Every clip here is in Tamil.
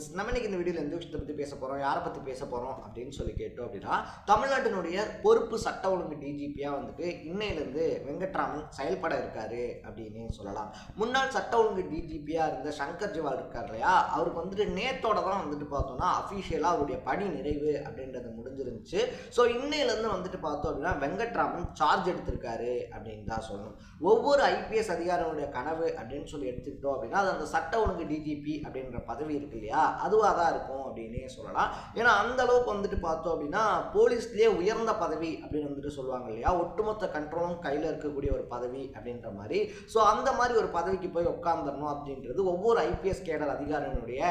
ஃப்ரெண்ட்ஸ் நம்ம இன்னைக்கு இந்த வீடியோவில் எந்த விஷயத்தை பற்றி பேச போகிறோம் யாரை பற்றி பேச போகிறோம் அப்படின்னு சொல்லி கேட்டோம் அப்படின்னா தமிழ்நாட்டினுடைய பொறுப்பு சட்ட ஒழுங்கு டிஜிபியாக வந்துட்டு இன்னையிலேருந்து வெங்கட்ராமன் செயல்பட இருக்காரு அப்படின்னு சொல்லலாம். முன்னாள் சட்ட ஒழுங்கு டிஜிபியாக இருந்த சங்கர் ஜிவால் இருக்கார் இல்லையா? அவருக்கு வந்துட்டு நேத்தோட தான் வந்துட்டு பார்த்தோம்னா அஃபிஷியலாக அவருடைய பணி நிறைவு அப்படின்றது முடிஞ்சிருந்துச்சு. ஸோ இன்னையிலேருந்து வந்துட்டு பார்த்தோம் அப்படின்னா வெங்கட்ராமன் சார்ஜ் எடுத்திருக்காரு அப்படின்னு தான் சொல்லணும். ஒவ்வொரு ஐபிஎஸ் அதிகாரியுடைய கனவு அப்படின்னு சொல்லி எடுத்துக்கிட்டோம் அப்படின்னா அது அந்த சட்ட ஒழுங்கு டிஜிபி அப்படின்ற பதவி இருக்கு இல்லையா? அதுவாக தான் இருக்கும் அப்படின்னே சொல்லலாம். ஏன்னா அந்த அளவுக்கு வந்துட்டு பார்த்தோம் அப்படின்னா போலீஸ்லேயே உயர்ந்த பதவி அப்படின்னு வந்துட்டு சொல்லுவாங்க இல்லையா? ஒட்டுமொத்த கண்ட்ரோலும் கையில் இருக்கக்கூடிய ஒரு பதவி அப்படின்ற மாதிரி. ஸோ அந்த மாதிரி ஒரு பதவிக்கு போய் உட்காந்துடணும் அப்படின்றது ஒவ்வொரு ஐபிஎஸ் கேடர் அதிகாரியினுடைய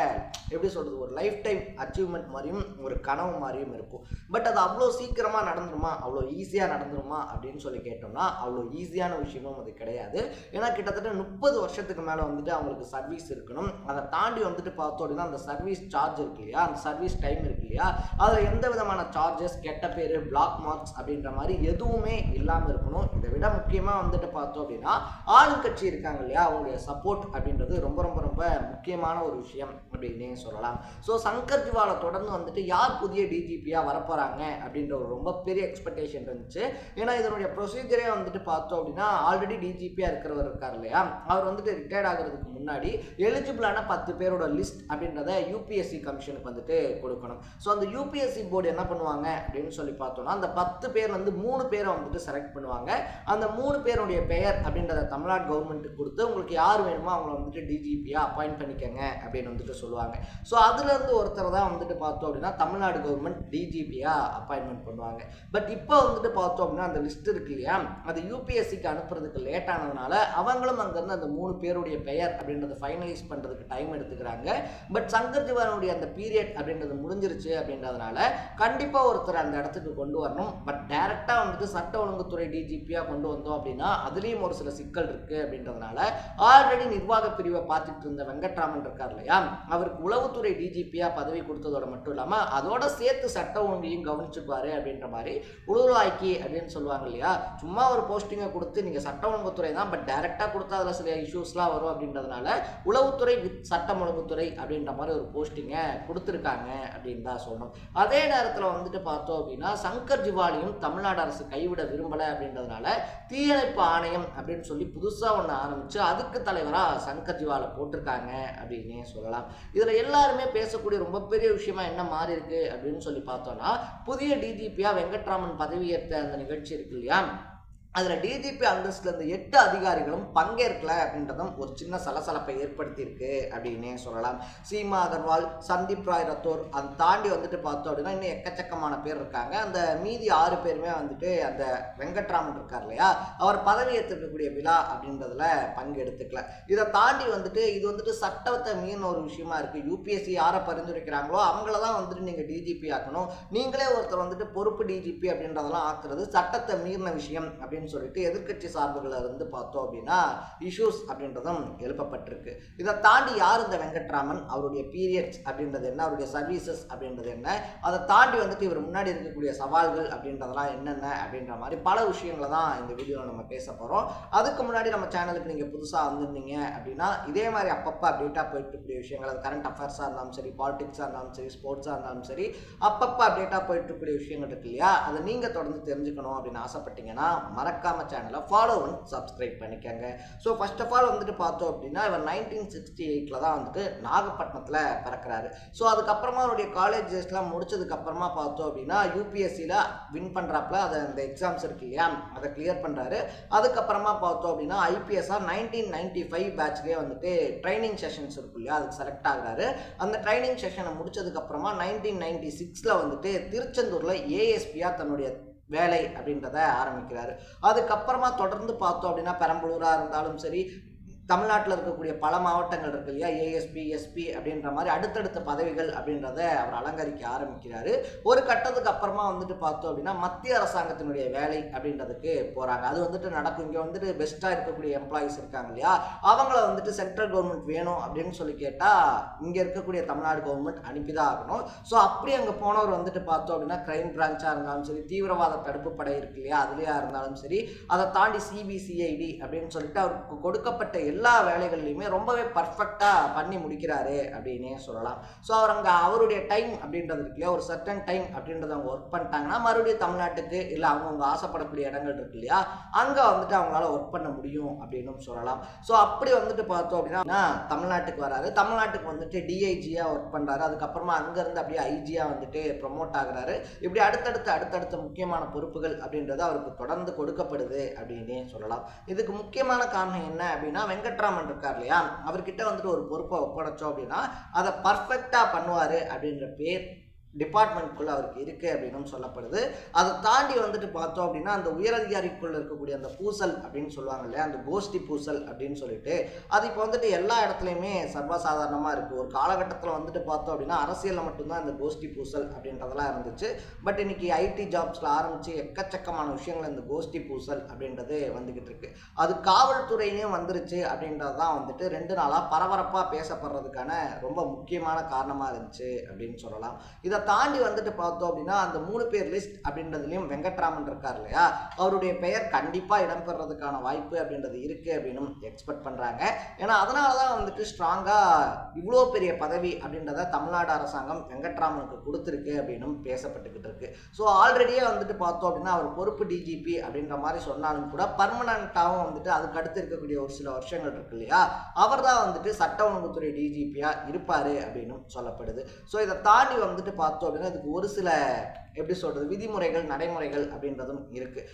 எப்படி சொல்கிறது ஒரு லைஃப் டைம் அச்சீவ்மெண்ட் மாதிரியும் ஒரு கனவு மாதிரியும் இருக்கும். பட் அது அவ்வளோ சீக்கிரமாக நடந்துருமா? அவ்வளோ ஈஸியாக நடந்துருமா? அப்படின்னு சொல்லி கேட்டோம்னா அவ்வளோ ஈஸியான விஷயமும் அது கிடையாது. ஏன்னா கிட்டத்தட்ட முப்பது வருஷத்துக்கு மேலே வந்துட்டு அவங்களுக்கு சர்வீஸ் இருக்கணும். அதை தாண்டி வந்துட்டு பார்த்தோம் அப்படின்னா அந்த சர்வீஸ் சார்ஜ் இருக்கு இல்லையா? அந்த சர்வீஸ் டைம் இருக்கு இல்லையா? அதில் எந்த விதமான சார்ஜஸ் கெட்ட பேர் பிளாக் மார்க்ஸ் அப்படின்ற மாதிரி எதுவுமே இல்லாமல் இருக்கணும். இதை விட முக்கியமாக வந்துட்டு பார்த்தோம் அப்படின்னா ஆளுங்கட்சி இருக்காங்க இல்லையா? அவங்களுடைய சப்போர்ட் அப்படின்றது ரொம்ப ரொம்ப ரொம்ப முக்கியமான ஒரு விஷயம். அப்படின்னே சொல்லலாம். ஸோ சங்கர் ஜிவாலை தொடர்ந்து வந்துட்டு யார் புதிய டிஜிபியாக வரப்போகிறாங்க அப்படின்ற ஒரு ரொம்ப பெரிய எக்ஸ்பெக்டேஷன் இருந்துச்சு. ஏன்னா இதனுடைய ப்ரொசீஜரே வந்துட்டு பார்த்தோம் அப்படின்னா ஆல்ரெடி டிஜிபியாக இருக்கிறவர் இருக்கார் இல்லையா? அவர் வந்துட்டு ரிட்டையர்ட் ஆகிறதுக்கு முன்னாடி எலிஜிபிளான பத்து பேரோட லிஸ்ட் அப்படின்றத யூபிஎஸ்சி கமிஷனுக்கு வந்துட்டு கொடுக்கணும். ஸோ அந்த யூபிஎஸ்சி போர்டு என்ன பண்ணுவாங்க அப்படின்னு சொல்லி பார்த்தோம்னா அந்த பத்து பேர் வந்து மூணு பேரை வந்துட்டு செலக்ட் பண்ணுவாங்க. அந்த மூணு பேருடைய பெயர் அப்படின்றத தமிழ்நாடு கவர்மெண்ட்டுக்கு கொடுத்து உங்களுக்கு யார் வேணுமோ அவங்கள வந்துட்டு டிஜிபியாக அப்பாயிண்ட் பண்ணிக்கங்க அப்படின்னு வந்துட்டு சொல்லுவாங்க. ஸோ அதுலேருந்து ஒருத்தர் தான் வந்துட்டு பார்த்தோம் அப்படின்னா தமிழ்நாடு கவர்மெண்ட் டிஜிபியாக அப்பாயின்மெண்ட் பண்ணுவாங்க. பட் இப்போ வந்துட்டு பார்த்தோம் அப்படின்னா அந்த லிஸ்ட் இருக்கு இல்லையா? அது யூபிஎஸ்சிக்கு அனுப்புறதுக்கு லேட் ஆனதுனால அவங்களும் அங்கேருந்து அந்த மூணு பேருடைய பெயர் அப்படின்றத ஃபைனலைஸ் பண்ணுறதுக்கு டைம் எடுத்துக்கிறாங்க. பட் சங்கர் ஜிவானுடைய அந்த பீரியட் அப்படின்றது முடிஞ்சிருச்சு அப்படின்றதுனால கண்டிப்பாக ஒருத்தர் அந்த இடத்துக்கு கொண்டு வரணும். பட் டைரெக்டாக வந்துட்டு சட்ட ஒழுங்குத்துறை டிஜிபியாக கொண்டு வந்தோம் அப்படின்னா அதுலேயும் ஒரு சில சிக்கல் இருக்குது அப்படின்றதுனால ஆல்ரெடி நிர்வாக பிரிவை பார்த்துட்டு இருந்த வெங்கட்ராமன் இருக்கார் இல்லையா? அவருக்கு உளவுத்துறை டிஜிபியாக பதவி கொடுத்ததோட மட்டும் இல்லாமல் அதோட சேர்த்து சட்ட ஒழுங்கையும் கவனிச்சுப்பாரு அப்படின்ற மாதிரி உளவுலாய்க்கி அப்படின்னு சொல்லுவாங்க இல்லையா? சும்மா ஒரு போஸ்டிங்கை கொடுத்து நீங்கள் சட்ட ஒழுங்குத்துறை தான் பட் டைரெக்டாக கொடுத்தா அதில் சில இஷ்யூஸ்லாம் வரும் அப்படின்றதுனால உளவுத்துறை வித் சட்டம் ஒழுங்குத்துறை அப்படின்ற மாதிரி ஒரு போஸ்டிங்கை கொடுத்துருக்காங்க அப்படின்னு தான் சொல்லணும். அதே நேரத்தில் வந்துட்டு பார்த்தோம் அப்படின்னா சங்கர் ஜிவாலியும் தமிழ்நாடு அரசு கைவிட விரும்பலை அப்படின்றதுனால தீயணைப்பு ஆணையம் அப்படின்னு சொல்லி புதுசாக ஒன்று ஆரம்பித்து அதுக்கு தலைவராக சங்கர் ஜிவாலை போட்டிருக்காங்க அப்படின்னே சொல்லலாம். இதில் எல்லாருமே பேசக்கூடிய ரொம்ப பெரிய விஷயமா என்ன மாறி இருக்கு அப்படின்னு சொல்லி பார்த்தோம்னா புதிய டிஜிபியாக வெங்கட்ராமன் பதவியேற்ற அந்த நிகழ்ச்சி இருக்கு இல்லையா? அதில் டிஜிபி அந்தஸ்தில் இருந்த எட்டு அதிகாரிகளும் பங்கேற்கல அப்படின்றதும் ஒரு சின்ன சலசலப்பை ஏற்படுத்தியிருக்கு அப்படின்னே சொல்லலாம். சீமா அகர்வால் சந்தீப் ராய் ரத்தோர் அதை தாண்டி வந்துட்டு பார்த்தோம் அப்படின்னா இன்னும் எக்கச்சக்கமான பேர் இருக்காங்க. அந்த மீதி ஆறு பேருமே வந்துட்டு அந்த வெங்கட்ராமன் இருக்கார் இல்லையா? அவர் பதவி ஏற்றிருக்கக்கூடிய விழா அப்படின்றதுல பங்கெடுத்துக்கல. இதை தாண்டி வந்துட்டு இது வந்துட்டு சட்டத்தை மீறின ஒரு விஷயமா இருக்குது யூபிஎஸ்சி யாரை பரிந்துரைக்கிறாங்களோ அவங்கள தான் வந்துட்டு நீங்கள் டிஜிபி ஆக்கணும். நீங்களே ஒருத்தர் வந்துட்டு பொறுப்பு டிஜிபி அப்படின்றதெல்லாம் ஆக்குறது சட்டத்தை மீறின விஷயம் அப்படின்னு அப்படின்னு சொல்லிட்டு எதிர்க்கட்சி சார்புகளை இருந்து பார்த்தோம் அப்படின்னா இஷ்யூஸ் அப்படின்றதும் எழுப்பப்பட்டிருக்கு. இதை தாண்டி யார் இந்த வெங்கட்ராமன்? அவருடைய பீரியட்ஸ் அப்படின்றது என்ன? அவருடைய சர்வீசஸ் அப்படின்றது என்ன? அதை தாண்டி வந்துட்டு இவர் முன்னாடி இருக்கக்கூடிய சவால்கள் அப்படின்றதெல்லாம் என்னென்ன அப்படின்ற மாதிரி பல விஷயங்களை தான் இந்த வீடியோவில் நம்ம பேச போகிறோம் அதுக்கு முன்னாடி நம்ம சேனலுக்கு நீங்கள் புதுசாக வந்திருந்தீங்க அப்படின்னா இதே மாதிரி அப்பப்போ அப்டேட்டாக போயிட்டு இருக்கக்கூடிய விஷயங்கள் அது கரண்ட் அஃபேர்ஸாக இருந்தாலும் சரி பாலிடிக்ஸாக இருந்தாலும் சரி ஸ்போர்ட்ஸாக இருந்தாலும் சரி அப்பப்போ அப்டேட்டாக போயிட்டு இருக்கக்கூடிய விஷயங்கள் இருக்கு இல்லையா? அதை நீங்கள் தொடர்ந்து தெரிஞ்சுக்கணும் அப்படின்னு ஆசைப்பட்டீங்கன்னா மறக்காமல் சேனலை ஃபாலோ பண்ணி சப்ஸ்கிரைப் பண்ணிக்கோங்க. ஸோ ஃபர்ஸ்ட் ஆஃப் ஆல் வந்துட்டு பார்த்தோம் அப்படின்னா இவர் நைன்டீன் சிக்ஸ்டி எயிட்டில் தான் வந்துட்டு நாகப்பட்டினத்தில் பிறக்கிறாரு. ஸோ அதுக்கப்புறமா அவருடைய காலேஜ் டேஸ்லாம் பார்த்தோம் அப்படின்னா யூபிஎஸ்சியில் வின் பண்ணுறாப்புல அதை அந்த எக்ஸாம்ஸ் இருக்கு இல்லையா அதை கிளியர் பண்ணுறாரு அதுக்கப்புறமா பார்த்தோம் அப்படின்னா ஐபிஎஸ்ஆர் நைன்டீன் நைன்டி ஃபைவ் பேட்ச்லேயே வந்துட்டு ட்ரைனிங் செஷன்ஸ் இருக்கு இல்லையா அதுக்கு செலக்ட் ஆகிறாரு. அந்த ட்ரைனிங் செஷனை முடிச்சதுக்கப்புறமா நைன்டீன் நைன்டி சிக்ஸில் வந்துட்டு திருச்செந்தூரில் ஏஎஸ்பியாக தன்னுடைய வேலை அப்படின்றத ஆரம்பிக்கிறாரு. அதுக்கப்புறமா தொடர்ந்து பார்த்தோம் அப்படின்னா பெரம்பலூராக இருந்தாலும் சரி தமிழ்நாட்டில் இருக்கக்கூடிய பல மாவட்டங்கள் இருக்கு இல்லையா? ஏஎஸ்பி எஸ்பி அப்படின்ற மாதிரி அடுத்தடுத்த பதவிகள் அப்படின்றத அவர் அலங்கரிக்க ஆரம்பிக்கிறாரு. ஒரு கட்டத்துக்கு அப்புறமா வந்துட்டு பார்த்தோம் அப்படின்னா மத்திய அரசாங்கத்தினுடைய வேலை அப்படின்றதுக்கு போகிறாங்க அது வந்துட்டு நடக்கும். இங்கே வந்துட்டு பெஸ்ட்டாக இருக்கக்கூடிய எம்ப்ளாயிஸ் இருக்காங்க இல்லையா? அவங்கள வந்துட்டு சென்ட்ரல் கவர்மெண்ட் வேணும் அப்படின்னு சொல்லி கேட்டால் இங்கே இருக்கக்கூடிய தமிழ்நாடு கவர்மெண்ட் அனுப்பி தான் ஆகணும். ஸோ அப்படி அங்கே போனவர் வந்துட்டு பார்த்தோம் அப்படின்னா கிரைம் பிரான்ச்சாக இருந்தாலும் சரி தீவிரவாத தடுப்பு படை இருக்கு இல்லையா? அதுலேயா இருந்தாலும் சரி அதை தாண்டி சிபிசிஐடி அப்படின்னு சொல்லிட்டு அவருக்கு கொடுக்கப்பட்ட எல்லா வேலைகள்லையுமே ரொம்பவே பர்ஃபெக்டாக பண்ணி முடிக்கிறாரு அப்படின்னே சொல்லலாம். ஸோ அவர் அங்கே அவருடைய டைம் அப்படின்றது இருக்கு இல்லையா? ஒரு சர்டன் டைம் அப்படின்றத அவங்க ஒர்க் பண்ணிட்டாங்கன்னா மறுபடியும் தமிழ்நாட்டுக்கு இல்லை அவங்கவுங்க ஆசைப்படக்கூடிய இடங்கள் இருக்கு இல்லையா? அங்கே வந்துட்டு அவங்களால ஒர்க் பண்ண முடியும் அப்படின்னு சொல்லலாம். ஸோ அப்படி வந்துட்டு பார்த்தோம் அப்படின்னா தமிழ்நாட்டுக்கு வராரு. தமிழ்நாட்டுக்கு வந்துட்டு டிஐஜியாக ஒர்க் பண்ணுறாரு அதுக்கப்புறமா அங்கேருந்து அப்படியே ஐஜியாக வந்துட்டு ப்ரொமோட் ஆகுறாரு. இப்படி அடுத்தடுத்து அடுத்தடுத்த முக்கியமான பொறுப்புகள் அப்படின்றது அவருக்கு தொடர்ந்து கொடுக்கப்படுது அப்படின்னே சொல்லலாம். இதுக்கு முக்கியமான காரணம் என்ன அப்படின்னா வெங்கட்ராமன் இருக்கார் இல்லையா? அவர்கிட்ட வந்துட்டு ஒரு பொறுப்பை ஒப்படைச்சோம் அப்படின்னா அதை பர்ஃபெக்டாக பண்ணுவார் அப்படின்ற பேர் டிபார்ட்மெண்ட்குள்ளே அவருக்கு இருக்குது அப்படின்னு சொல்லப்படுது. அதை தாண்டி வந்துட்டு பார்த்தோம் அப்படின்னா அந்த உயரதிகாரிக்குள்ளே இருக்கக்கூடிய அந்த பூசல் அப்படின்னு சொல்லுவாங்க இல்லையா? அந்த கோஷ்டி பூசல் அப்படின்னு சொல்லிட்டு அது இப்போ வந்துட்டு எல்லா இடத்துலையுமே சர்வசாதாரணமாக இருக்குது ஒரு காலகட்டத்தில் வந்துட்டு பார்த்தோம் அப்படின்னா அரசியலில் மட்டும்தான் இந்த கோஷ்டி பூசல் அப்படின்றதெல்லாம் இருந்துச்சு. பட் இன்னைக்கு ஐடி ஜாப்ஸில் ஆரம்பித்து எக்கச்சக்கமான விஷயங்கள் இந்த கோஷ்டி பூசல் அப்படின்றது வந்துக்கிட்டு இருக்கு. அது காவல்துறையிலையும் வந்துருச்சு அப்படின்றது தான் வந்துட்டு ரெண்டு நாளாக பரபரப்பாக பேசப்படுறதுக்கான ரொம்ப முக்கியமான காரணமாக இருந்துச்சு அப்படின்னு சொல்லலாம். இதை தாண்டி வந்துட்டு பார்த்தோம் அப்படின்னா அந்த மூணு பேர் லிஸ்ட் அப்படின்றதுலையும் வெங்கட்ராமன் இருக்கார் இல்லையா? அவருடைய பெயர் கண்டிப்பாக இடம்பெறதுக்கான வாய்ப்பு அப்படின்றது இருக்குது அப்படின்னு எக்ஸ்பெக்ட் பண்ணுறாங்க ஏன்னா அதனால தான் வந்துட்டு ஸ்ட்ராங்காக இவ்வளோ பெரிய பதவி அப்படின்றத தமிழ்நாடு அரசாங்கம் வெங்கட்ராமனுக்கு கொடுத்துருக்கு அப்படின்னும் பேசப்பட்டுக்கிட்டு இருக்கு. ஸோ ஆல்ரெடியே வந்துட்டு பார்த்தோம் அப்படின்னா அவர் பொறுப்பு டிஜிபி அப்படின்ற மாதிரி சொன்னாலும் கூட பர்மனண்ட்டாகவும் வந்துட்டு அதுக்கு அடுத்து இருக்கக்கூடிய ஒரு சில வருஷங்கள் இருக்கு இல்லையா? அவர் தான் வந்துட்டு சட்ட ஒழுங்குத்துறை டிஜிபியாக இருப்பார் அப்படின்னும் சொல்லப்படுது. ஸோ இதை தாண்டி வந்துட்டு பார்த்தோம் பார்த்தோம் அப்படின்னா இதுக்கு ஒரு சில எப்படி சொல்கிறது விதிமுறைகள் நடைமுறைகள் அப்படின்றதும் இருக்குது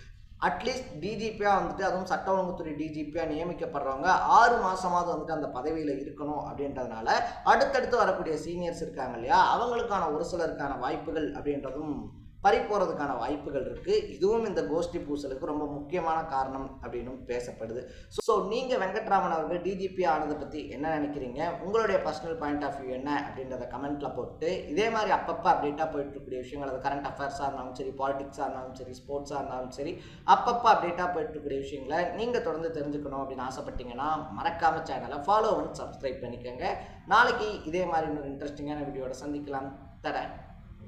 அட்லீஸ்ட் டிஜிபியாக வந்துட்டு அதுவும் சட்ட ஒழுங்குத்துறை டிஜிபியாக நியமிக்கப்படுறவங்க ஆறு மாதமாவது வந்துட்டு அந்த பதவியில் இருக்கணும் அப்படின்றதுனால அடுத்தடுத்து வரக்கூடிய சீனியர்ஸ் இருக்காங்க இல்லையா அவங்களுக்கான ஒரு சிலருக்கான வாய்ப்புகள் அப்படின்றதும் பறி போகிறதுக்கான வாய்ப்புகள் இருக்குது இதுவும் இந்த கோஷ்டி பூசலுக்கு ரொம்ப முக்கியமான காரணம் அப்படின்னும் பேசப்படுது. ஸோ நீங்கள் வெங்கட்ராமன் அவர்கள் டிஜிபி ஆனதை பற்றி என்ன நினைக்கிறீங்க? உங்களுடைய பர்சனல் பாயிண்ட் ஆஃப் வியூ என்ன அப்படின்றத கமெண்ட்டில் போட்டு இதே மாதிரி அப்பப்போ அப்டேட்டாக போயிட்டு இருக்கக்கூடிய விஷயங்கள் அது கரண்ட் அஃபேர்ஸாக இருந்தாலும் சரி பாலிடிக்ஸாக இருந்தாலும் சரி ஸ்போர்ட்ஸாக இருந்தாலும் சரி அப்பப்போ அப்டேட்டாக போயிட்டு இருக்கக்கூடிய விஷயங்களை நீங்கள் தொடர்ந்து தெரிஞ்சுக்கணும் அப்படின்னு ஆசைப்பட்டீங்கன்னா மறக்காமல் சேனலை ஃபாலோ பண்ணி சப்ஸ்கிரைப் பண்ணிக்கோங்க. நாளைக்கு இதே மாதிரி இன்னொரு இன்ட்ரெஸ்டிங்கான வீடியோட சந்திக்கலாம். தரேன்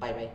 பை பை